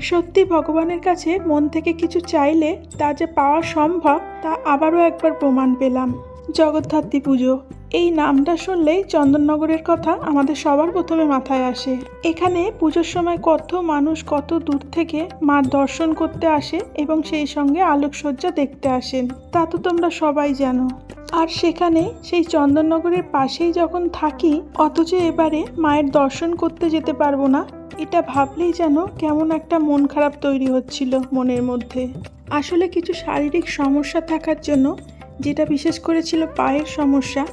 সত্যি ভগবানের কাছে মন থেকে কিছু চাইলে তা যে পাওয়া সম্ভব, তা আবারও একবার প্রমাণ পেলাম। জগদ্ধাত্রী পুজো। এই নামটা শুনলেই চন্দননগরের কথা আমাদের সবার প্রথমে মাথায় আসে। এখানে পুজোর সময় কত মানুষ কত দূর থেকে মার দর্শন করতে আসে এবং সেই সঙ্গে আলোকসজ্জা দেখতে আসেন। তা তো তোমরা সবাই জানো। আর সেখানে সেই চন্দননগরের পাশেই যখন থাকি, অথচ এবারে মায়ের দর্শন করতে যেতে পারব না এটা ভাবলেই যেন কেমন একটা মন খারাপ তৈরি হচ্ছিল মনের মধ্যে। আসলে কিছু শারীরিক সমস্যা থাকার জন্য, যেটা বিশেষ করেছিল পায়ের সমস্যা,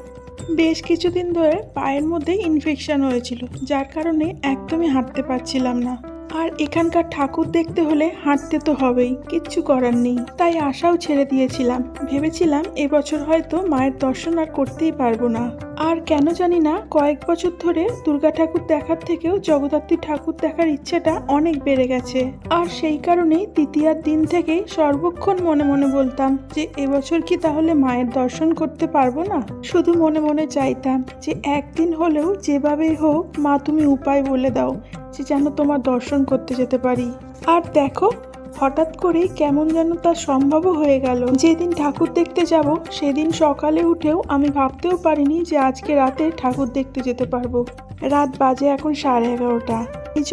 বেশ কিছুদিন ধরে পায়ের মধ্যে ইনফেকশন হয়েছিল, যার কারণে একদমই হাঁটতে পারছিলাম না। আর এখানকার ঠাকুর দেখতে হলে হাঁটতে তো হবেই, কিচ্ছু করার নেই। তাই আশাও ছেড়ে দিয়েছিলাম। ভেবেছিলাম এবছর হয়তো মায়ের দর্শন আর করতেই পারব না। আর কেন জানি না, কয়েক বছর ধরে দুর্গা ঠাকুর দেখার থেকেও জগদ্ধাত্রী ঠাকুর দেখার ইচ্ছেটা অনেক বেড়ে গেছে। আর সেই কারণেই তৃতীয়ার দিন থেকেই সর্বক্ষণ মনে মনে বলতাম যে এবছর কি তাহলে মায়ের দর্শন করতে পারব না? শুধু মনে মনে চাইতাম যে একদিন হলেও যেভাবেই হোক মা তুমি উপায় বলে দাও। যে যেন তোমার দর্শন করতে যেতে পারি। আর দেখো, হঠাৎ করে কেমন যেন তা সম্ভবও হয়ে গেল। যেদিন ঠাকুর দেখতে যাব, সেদিন সকালে উঠেও আমি ভাবতেও পারিনি যে আজকে রাতে ঠাকুর দেখতে যেতে পারব। রাত বাজে এখন সাড়ে এগারোটা। এই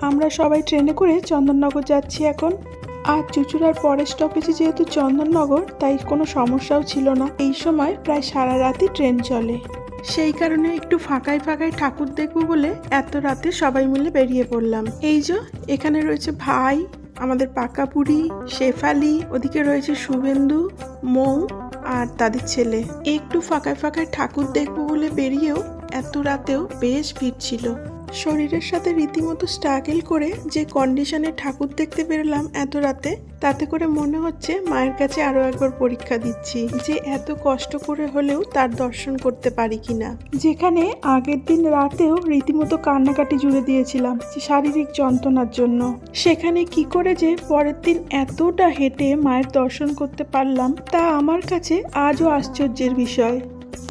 আমরা সবাই ট্রেনে করে চন্দননগর যাচ্ছি এখন। আর চুচুড়ার পরের স্টপেজে যেহেতু চন্দননগর, তাই কোনো সমস্যাও ছিল না। এই সময় প্রায় সারা রাতই ট্রেন চলে। সেই কারণে একটু ফাঁকায় ফাঁকায় ঠাকুর দেখব বলে এত রাতে সবাই মিলে বেরিয়ে পড়লাম। এই যে, এখানে রয়েছে ভাই, আমাদের পাকাপুরি শেফালি, ওদিকে রয়েছে শুভেন্দু, মৌ আর তাদের ছেলে। একটু ফাঁকায় ফাঁকায় ঠাকুর দেখব বলে বেরিয়েও এত রাতেও বেশ ভিড় ছিল। শরীরের সাথে রীতিমতো স্ট্রাগল করে যে কন্ডিশনে ঠাকুর দেখতে বেরোলাম এত রাতে, তাতে করে মনে হচ্ছে মায়ের কাছে আরও একবার পরীক্ষা দিচ্ছি যে এত কষ্ট করে হলেও তার দর্শন করতে পারি কিনা। যেখানে আগের দিন রাতেও রীতিমতো কান্নাকাটি জুড়ে দিয়েছিলাম শারীরিক যন্ত্রণার জন্য। সেখানে কি করে যে পরের দিন এতটা হেঁটে মায়ের দর্শন করতে পারলাম তা আমার কাছে আজও আশ্চর্যের বিষয়।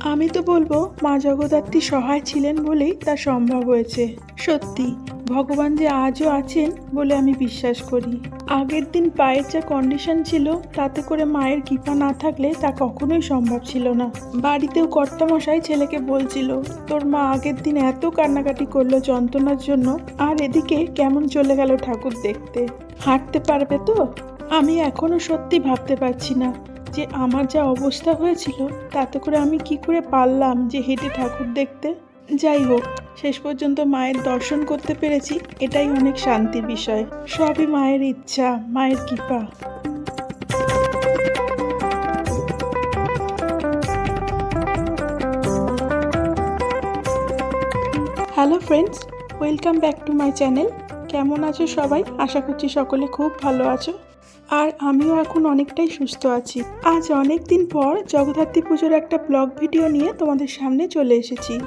আমি তো বলব, মা জগদ্ধাত্রী সহায় ছিলেন বলেই তা সম্ভব হয়েছে। সত্যি, ভগবান যে আজও আছেন বলে আমি বিশ্বাস করি। আগের দিন পায়ের যা কন্ডিশন ছিল, তাতে করে মায়ের কৃপা না থাকলে তা কখনোই সম্ভব ছিল না। বাড়িতেও কর্তামশাই ছেলেকে বলছিল, তোর মা আগের দিন এত কান্নাকাটি করল যন্ত্রণার জন্য, আর এদিকে কেমন চলে গেল ঠাকুর দেখতে? হাঁটতে পারবে তো? আমি এখনও সত্যি ভাবতে পারছি না। যে আমার যা অবস্থা হয়েছিল, তাতে করে আমি কি করে পারলাম যে হেঁটে ঠাকুর দেখতে? যাই হোক, শেষ পর্যন্ত মায়ের দর্শন করতে পেরেছি, এটাই অনেক শান্তির বিষয়। সবই মায়ের ইচ্ছা, মায়ের কৃপা। Hello friends, welcome back to my channel. কেমন আছো সবাই? আশা করছি সকলে খুব ভালো আছো। আর আমিও এখন অনেকটাই সুস্থ আছি। আজ অনেক দিন পর জগদ্ধাত্রী পুজোর একটা ব্লগ ভিডিও নিয়ে তোমাদের সামনে চলে এসেছি।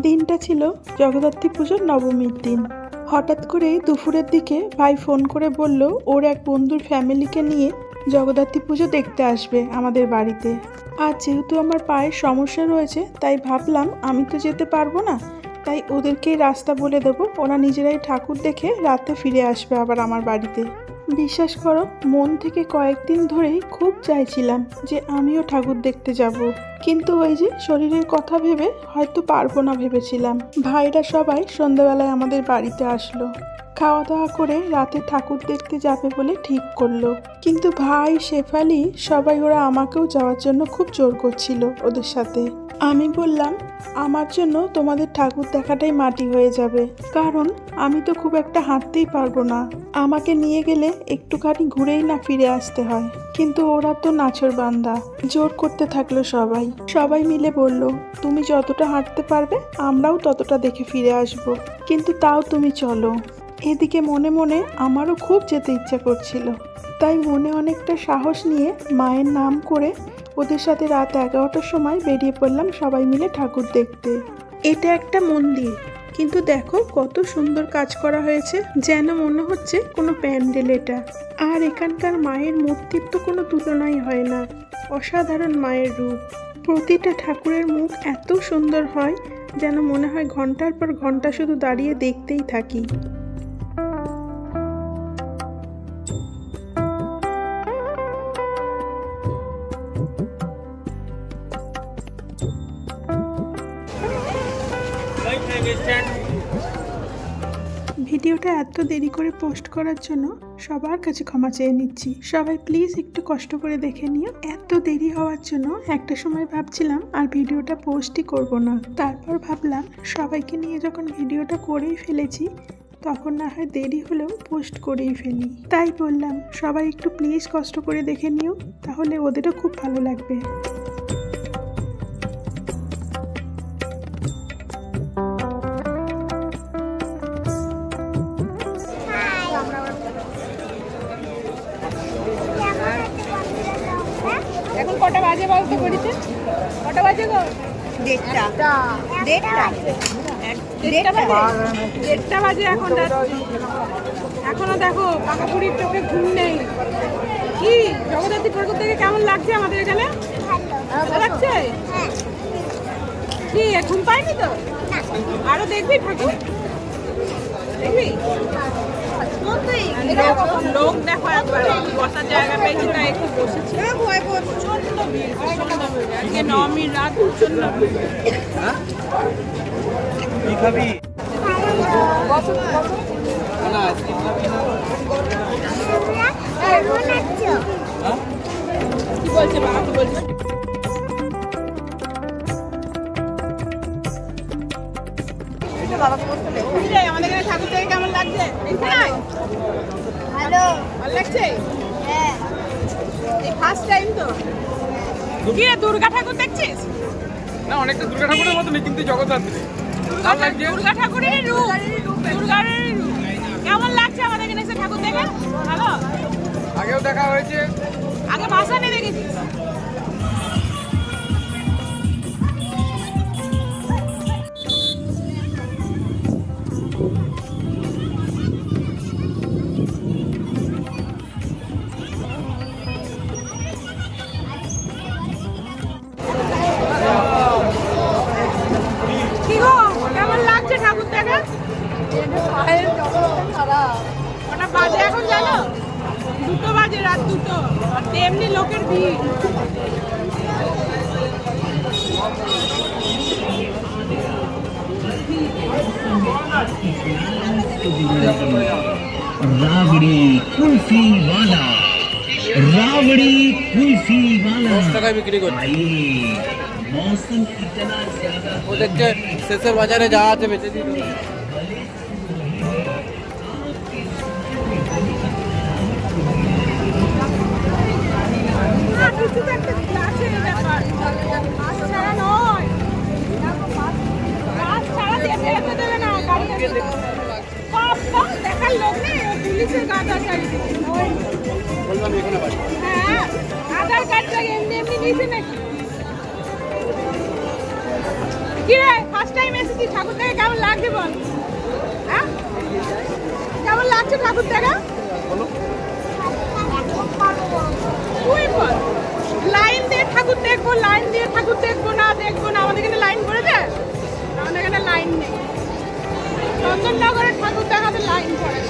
দিনটা ছিল জগদ্ধাত্রী পুজোর নবমীর দিন। হঠাৎ করে দুপুরের দিকে ভাই ফোন করে বলল, ওর এক বন্ধুর ফ্যামিলিকে নিয়ে জগদ্ধাত্রী পুজো দেখতে আসবে আমাদের বাড়িতে। আর যেহেতু আমার পায়ের সমস্যা রয়েছে, তাই ভাবলাম আমি তো যেতে পারব না। তাই ওদেরকেই রাস্তা বলে দেবো। ওরা নিজেরাই ঠাকুর দেখে রাতে ফিরে আসবে আবার আমার বাড়িতে। বিশ্বাস করো, মন থেকে কয়েকদিন ধরেই খুব চাইছিলাম যে আমিও ঠাকুর দেখতে যাব। কিন্তু ওই যে শরীরের কথা ভেবে হয়তো পারব না ভেবেছিলাম। ভাইরা সবাই সন্ধ্যাবেলায় আমাদের বাড়িতে আসলো। খাওয়া দাওয়া করে রাতে ঠাকুর দেখতে যাবে বলে ঠিক করল। কিন্তু ভাই, শেফালি সবাই ওরা আমাকেও যাওয়ার জন্য খুব জোর করছিল ওদের সাথে। আমি বললাম, আমার জন্য তোমাদের ঠাকুর দেখাটাই মাটি হয়ে যাবে। কারণ আমি তো খুব একটা হাঁটতেই পারব না। আমাকে নিয়ে গেলে একটুখানি ঘুরেই না ফিরে আসতে হয়। কিন্তু ওরা তো নাচর বান্দা। জোর করতে থাকল সবাই। সবাই মিলে বলল, তুমি যতটা হাঁটতে পারবে, আমরাও ততটা দেখে ফিরে আসব। কিন্তু তাও তুমি চলো। এদিকে মনে মনে আমারও খুব যেতে ইচ্ছা করছিল। তাই মনে অনেকটা সাহস নিয়ে মায়ের নাম করে ওদের সাথে রাত এগারোটার সময় বেরিয়ে পড়লাম সবাই মিলে ঠাকুর দেখতে। এটা একটা মন্দির। কিন্তু দেখো কত সুন্দর কাজ করা হয়েছে, যেন মনে হচ্ছে কোনো প্যান্ডেল এটা। আর এখানকার মায়ের মূর্তির তো কোনো তুলনাই হয় না। অসাধারণ মায়ের রূপ। প্রতিটা ঠাকুরের মুখ এত সুন্দর হয়, যেন মনে হয় ঘণ্টার পর ঘণ্টা শুধু দাঁড়িয়ে দেখতেই থাকি। ভিডিওটা এত দেরি করে পোস্ট করার জন্য সবার কাছে ক্ষমা চেয়ে নিচ্ছি। সবাই প্লিজ একটু কষ্ট করে দেখে নিও। এত দেরি হওয়ার জন্য একটা সময় ভাবছিলাম আর ভিডিওটা পোস্টই করব না। তারপর ভাবলাম সবাইকে নিয়ে যখন ভিডিওটা করেই ফেলেছি, তখন না হয় দেরি হলেও পোস্ট করেই ফেলি। তাই বললাম, সবাই একটু প্লিজ কষ্ট করে দেখে নিও, তাহলে ওদেরও খুব ভালো লাগবে। দেড়টা। দেড়টা। দেড়টা বাজে। এখন এখনও দেখো কাকাপুরির চোখে ঘুম নেই। কি? জগদ্ধাত্রী ঠাকুর থেকে কেমন লাগছে আমাদের এখানে? লাগছে? কি ঘুম পাইনি তো? আরও দেখবি ঠাকুর? দেখবি? লোক দেখো একবার বসার জায়গা পেয়েছি না একটু বসেছি। প্রচণ্ড ভিড় প্রচণ্ড ভিড়। আজকে নবমীর রাত প্রচণ্ড ভিড়। কি খাবি? কি বলছে বাবা কি বলছে? আমাদের এখানে ঠাকুর থেকে কেমন লাগছে? ভালো। ভালো। লাগছে? হ্যাঁ। এই ফার্স্ট টাইম তো। কি দুর্গা ঠাকুর দেখছিস? না অনেকটা দুর্গা ঠাকুরের মতনই কিন্তু জগদ্ধাত্রী। ভালো লাগছে? দুর্গা ঠাকুরেরই রূপ। দুর্গারই রূপ কেমন লাগছে আমাদের এখানে এসে ঠাকুর দেখে? ভালো? আগেও দেখা হয়েছে। আগে ভাসানে দেখেছিস? শেষের বাজারে যা আছে বেঁচে দিল ছাড়া দেখার লোক first time এসেছিস, ঠাকুর দেখে কেমন লাগছে বল? হ্যাঁ? কেমন লাগছে ঠাকুর দেখা তুই বল। লাইন দিয়ে ঠাকুর দেখব লাইন দিয়ে ঠাকুর দেখব না দেখব না। আমাদের এখানে লাইন পড়েছে? আমাদের এখানে লাইন নেই। চন্দননগরের ঠাকুর দেখাতে লাইন পড়ে।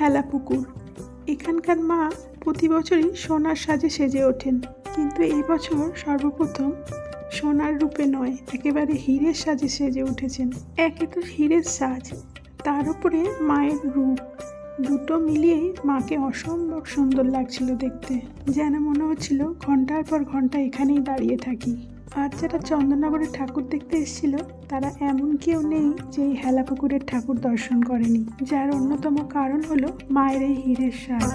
হেলা পুকুর। এখানকার মা প্রতি বছরই সোনার সাজে সেজে ওঠেন। কিন্তু এই বছর সর্বপ্রথম সোনার রূপে নয়, একেবারে হীরের সাজে সেজে উঠেছেন। একে তো হীরের সাজ। তার উপরে মায়ের রূপ। দুটো মিলিয়েই মাকে অসম্ভব সুন্দর লাগছিল দেখতে। যেন মনে হচ্ছিল ঘণ্টার পর ঘণ্টা এখানেই দাঁড়িয়ে থাকি। আর যারা চন্দননগরের ঠাকুর দেখতে এসেছিল। তারা এমন কেউ নেই যে এই হেলাপুকুরের ঠাকুর দর্শন করেনি, যার অন্যতম কারণ হলো মায়ের এই হীরের সাজ।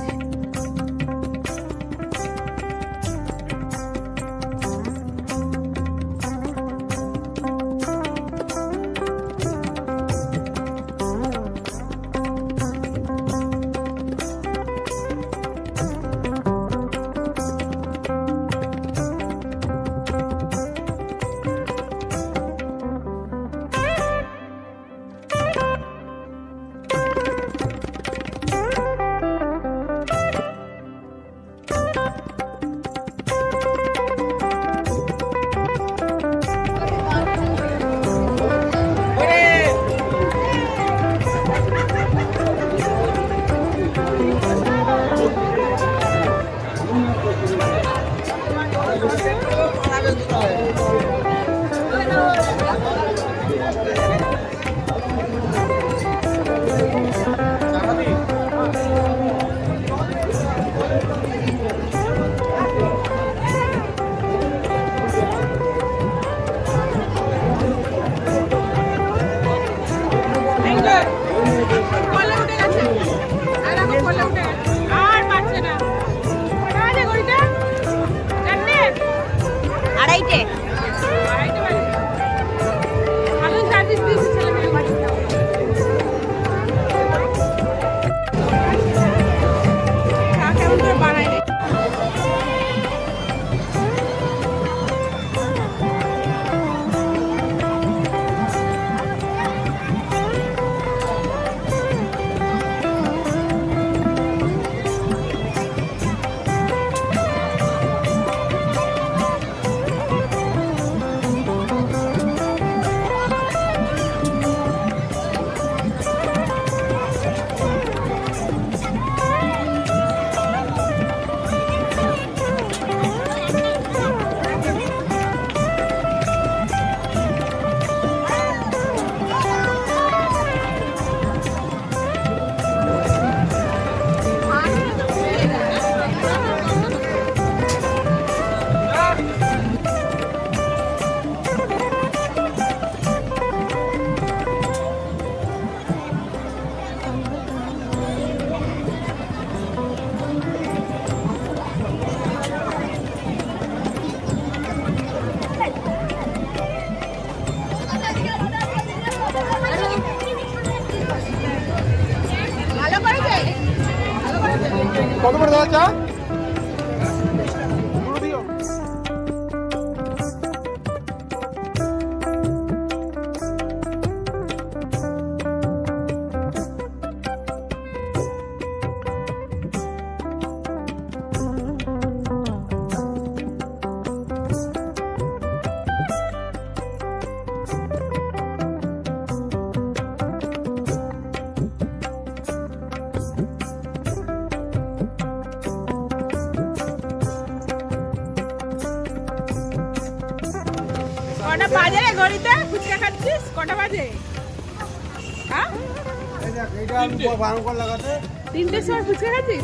তিনটের সময় ফুচকা খাচ্ছিস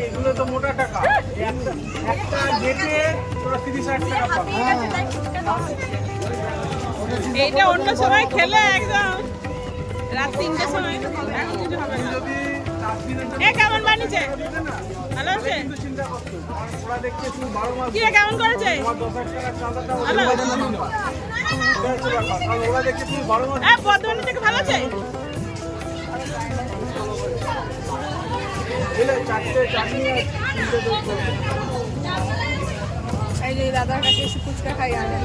এগুলো তো মোটা টাকা। একটা একটা গেটে তোরা তিরিশ টাকা এইটা অন্য সময় খেলে একদম। রাত তিনটের সময়। এখন কিছু হবে। না এ কেমন বানিয়েছে? আছে কি কেমন করেছে? থেকে ভালো আছে এই যে দাদার কাছে এসে ফুচকা খাই আমি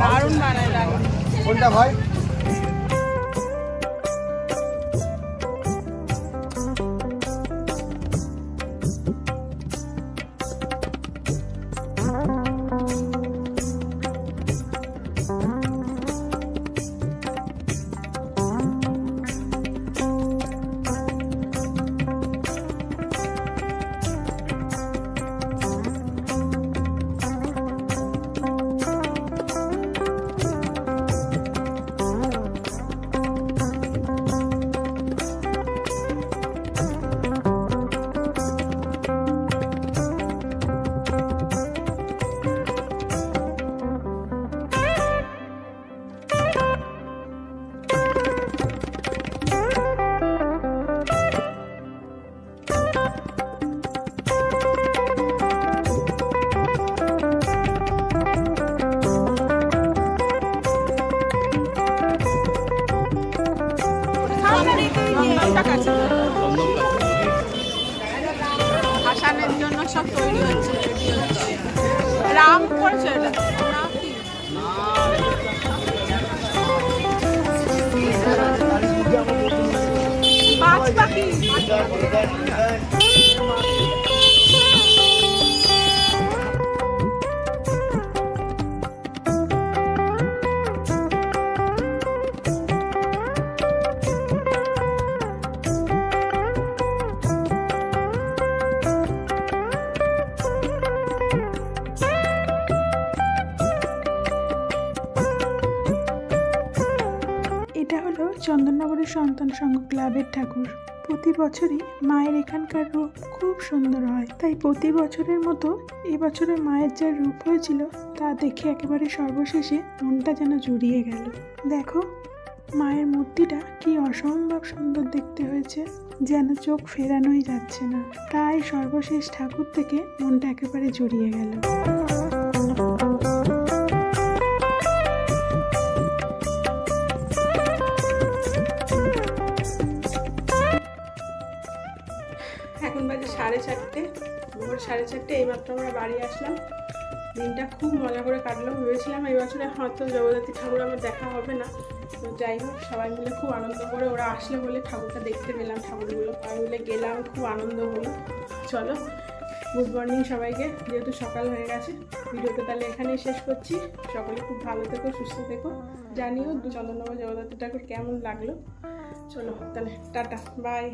দারুণ বানায় দারুণ। কোনটা ভাই? কাছে জন্য সব তৈরি হচ্ছে। রাম করেছে এটা। পাখি চন্দননগরের সন্তান সংঘ ক্লাবের ঠাকুর। প্রতি বছরই মায়ের এখানকার রূপ খুব সুন্দর হয়। তাই প্রতি বছরের মতো এবছরের মায়ের যা রূপ হয়েছিল, তা দেখে একেবারে সর্বশেষে মনটা যেন জুড়িয়ে গেল। দেখো, মায়ের মূর্তিটা কি অসম্ভব সুন্দর দেখতে হয়েছে, যেন চোখ ফেরানোই যাচ্ছে না। তাই সর্বশেষ ঠাকুর থেকে মনটা একেবারে জড়িয়ে গেল। চারটে ভোর সাড়ে চারটে, এইমাত্র আমরা বাড়ি আসলাম। দিনটা খুব মজা করে কাটলাম, ভেবেছিলাম এই বছরে হয়তো জগদ্ধাত্রী ঠাকুর আমার দেখা হবে না। তো যাই হোক, সবাই মিলে খুব আনন্দ করে ওরা আসলে বলে ঠাকুরটা দেখতে পেলাম, ঠাকুরগুলো সবাই মিলে গেলাম, খুব আনন্দ হলো। চলো, গুড মর্নিং সবাইকে, যেহেতু সকাল হয়ে গেছে, ভিডিওটা তাহলে এখানেই শেষ করছি। সকলে খুব ভালো থেকো, সুস্থ থেকো। জানিও চন্দননগর জগদ্ধাত্রী ঠাকুর কেমন লাগল। চলো, তাহলে, টাটা বাই